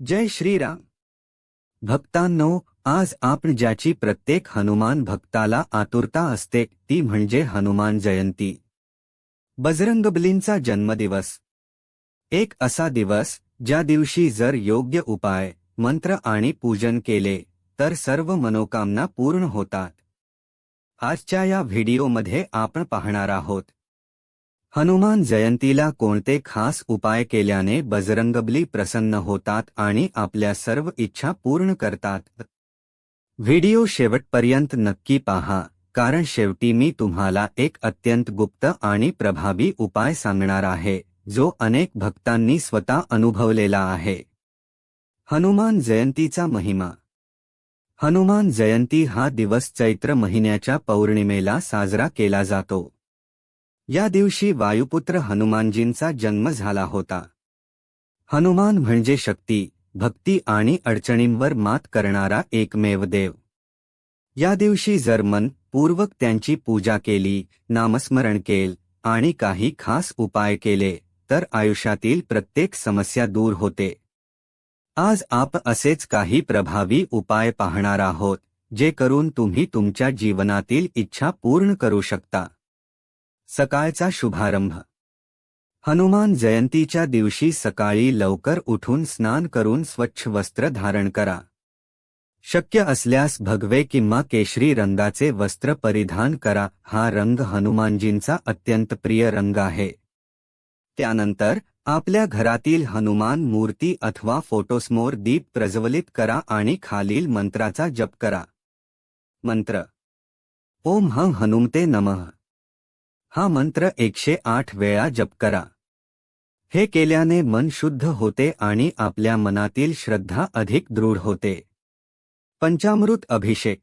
जय श्रीराम. भक्तांनो आज आपण ज्याची प्रत्येक हनुमान भक्ताला आतुरता असते ती म्हणजे हनुमान जयंती. बजरंगबलींचा जन्मदिवस. एक असा दिवस ज्या दिवशी जर योग्य उपाय मंत्र आणि पूजन केले तर सर्व मनोकामना पूर्ण होतात. आजच्या या व्हिडिओमध्ये आपण पाहणार आहोत हनुमान जयंतीला कोणते खास उपाय केल्याने बजरंगबली प्रसन्न होतात आणि आपल्या सर्व इच्छा पूर्ण करतात? व्हिडिओ शेवटपर्यंत नक्की पहा कारण शेवटी मी तुम्हाला एक अत्यंत गुप्त आणि प्रभावी उपाय सांगणार आहे जो अनेक भक्तांनी स्वतः अनुभवलेला आहे. हनुमान जयंतीचा महिमा. हनुमान जयंती हा दिवस चैत्र महिन्याच्या पौर्णिमेला साजरा केला जातो. या दिवशी वायुपुत्र हनुमानजींचा जन्म झाला होता. हनुमान म्हणजे शक्ती भक्ती आणि अडचणींवर मात करणारा एकमेव देव. या दिवशी जर मन पूर्वक त्यांची पूजा केली नामस्मरण केल आणि काही खास उपाय केले तर आयुष्यातील प्रत्येक समस्या दूर होते. आज आप असेच काही प्रभावी उपाय पाहणार आहोत जे करून तुम्ही तुमच्या जीवनातील इच्छा पूर्ण करू शकता. सकाळचा शुभारंभ. हनुमान जयंतीच्या दिवशी सकाळी लवकर उठून स्नान करून स्वच्छ वस्त्र धारण करा. शक्य असल्यास भगवे किंवा केशरी रंगाचे वस्त्र परिधान करा. हा रंग हनुमानजींचा अत्यंत प्रिय रंग आहे. त्यानंतर आपल्या घरातील हनुमान मूर्ती अथवा फोटोसमोर दीप प्रज्वलित करा आणि खालील मंत्राचा जप करा. मंत्र. ओम हं हनुमते नमः. हा मंत्र एकशे आठ वेळा जप करा. हे केल्याने मन शुद्ध होते आणि आपल्या मनातील श्रद्धा अधिक दृढ होते. पंचामृत अभिषेक.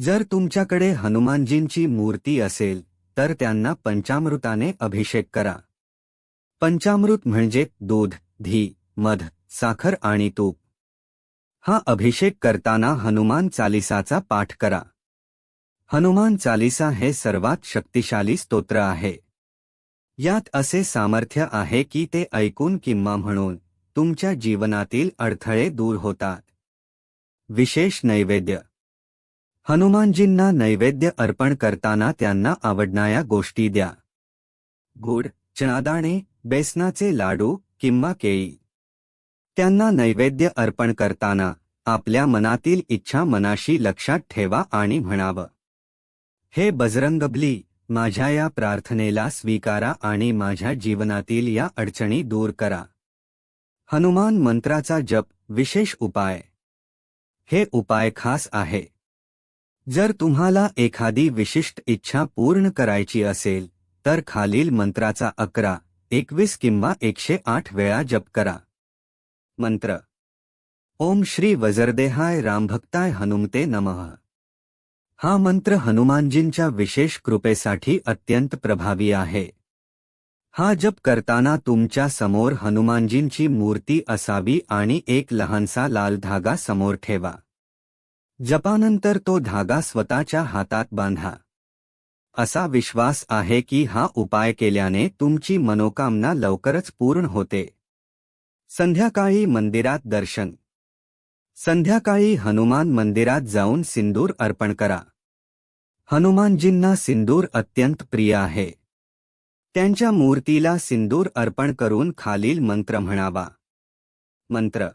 जर तुमच्याकडे हनुमानजींची मूर्ती असेल तर त्यांना पंचामृताने अभिषेक करा. पंचामृत म्हणजे दूध धी मध साखर आणि तूप. हा अभिषेक करताना हनुमान चालिसाचा पाठ करा. हनुमान चालिसा हे सर्वात शक्तिशाली स्तोत्र आहे. यात असे सामर्थ्य आहे की ते ऐकून किंवा म्हणून तुमच्या जीवनातील अडथळे दूर होतात. विशेष नैवेद्य. हनुमानजींना नैवेद्य अर्पण करताना त्यांना आवडणाऱ्या गोष्टी द्या. गुड चणादाणे बेसनाचे लाडू किंवा केळी. त्यांना नैवेद्य अर्पण करताना आपल्या मनातील इच्छा मनाशी लक्षात ठेवा आणि म्हणावं. हे बजरंगबली माझ्या या प्रार्थनेला स्वीकारा आणि माझ्या जीवनातील या अडचणी दूर करा. हनुमान मंत्राचा जप विशेष उपाय. हे उपाय खास आहे. जर तुम्हाला एखादी विशिष्ट इच्छा पूर्ण करायची असेल तर खालील मंत्राचा अकरा एकवीस किंवा एकशे आठ वेळा जप करा. मंत्र. ओम श्री वजरदेहाय रामभक्ताय हनुमते नमः. हा मंत्र हनुमानजींच्या विशेष कृपेसाठी अत्यंत प्रभावी आहे. हा जप करताना तुमच्यासमोर हनुमानजींची मूर्ती असावी आणि एक लहानसा लाल धागा समोर ठेवा. जपानंतर तो धागा स्वतःच्या हातात बांधा. असा विश्वास आहे की हा उपाय केल्याने तुमची मनोकामना लवकरच पूर्ण होते. संध्याकाळी मंदिरात दर्शन. संध्याकाळी हनुमान मंदिरात जाऊन सिंदूर अर्पण करा. हनुमानजींना सिंदूर अत्यंत प्रिय आहे. त्यांच्या मूर्तीला सिंदूर अर्पण करून खालील मंत्र म्हणावा. मंत्र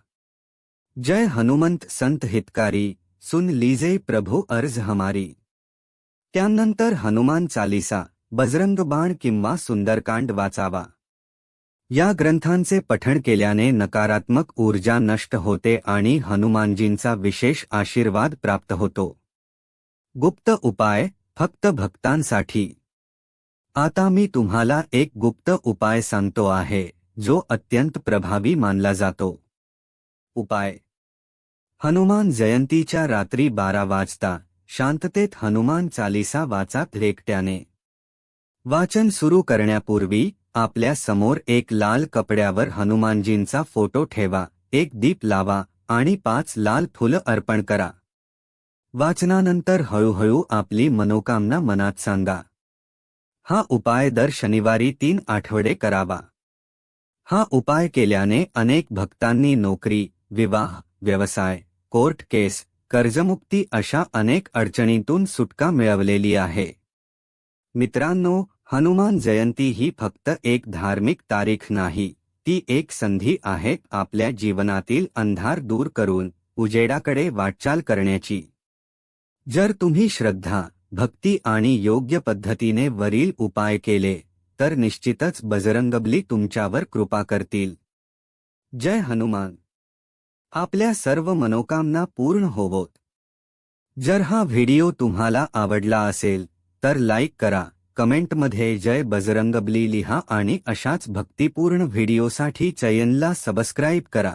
जय हनुमंत संत हितकारी सुन लीजे प्रभू अर्ज हमारी. त्यानंतर हनुमान चालिसा बजरंग बाण किंवा सुंदरकांड वाचावा. या ग्रंथांचे पठण केल्याने नकारात्मक ऊर्जा नष्ट होते आणि हनुमानजींचा विशेष आशीर्वाद प्राप्त होतो. गुप्त उपाय फक्त भक्तांसाठी. आता मी तुम्हाला एक गुप्त उपाय सांगतो आहे जो अत्यंत प्रभावी मानला जातो. उपाय. हनुमान जयंतीच्या रात्री बारा वाजता शांततेत हनुमान चालिसा वाचात लेकट्याने वाचन सुरू करण्यापूर्वी आपल्यासमोर एक लाल कपड्यावर हनुमानजींचा फोटो ठेवा एक दीप लावा आणि पाच लाल फुलं अर्पण करा. वाचनानंतर हळूहळू आपली मनोकामना मनात सांगा. हा उपाय दर शनिवारी तीन आठवडे करावा. हा उपाय केल्याने अनेक भक्तांनी नोकरी विवाह व्यवसाय कोर्ट केस कर्जमुक्ती अशा अनेक अडचणींतून सुटका मिळवलेली आहे. मित्रांनो हनुमान जयंती ही फक्त एक धार्मिक तारीख नाही ती एक संधी आहे आपल्या जीवनातील अंधार दूर करून उजेडाकडे वाटचाल करण्याची. जर तुम्ही श्रद्धा भक्ती आणि योग्य पद्धतीने वरील उपाय केले तर निश्चितच बजरंगबली तुमच्यावर कृपा करतील. जय हनुमान. आपल्या सर्व मनोकामना पूर्ण होवोत. जर हा व्हिडिओ तुम्हाला आवडला असेल तर लाईक करा कमेंटमध्ये जय बजरंगबली लिहा आणि अशाच भक्तिपूर्ण व्हिडिओसाठी चयनला सबस्क्राईब करा.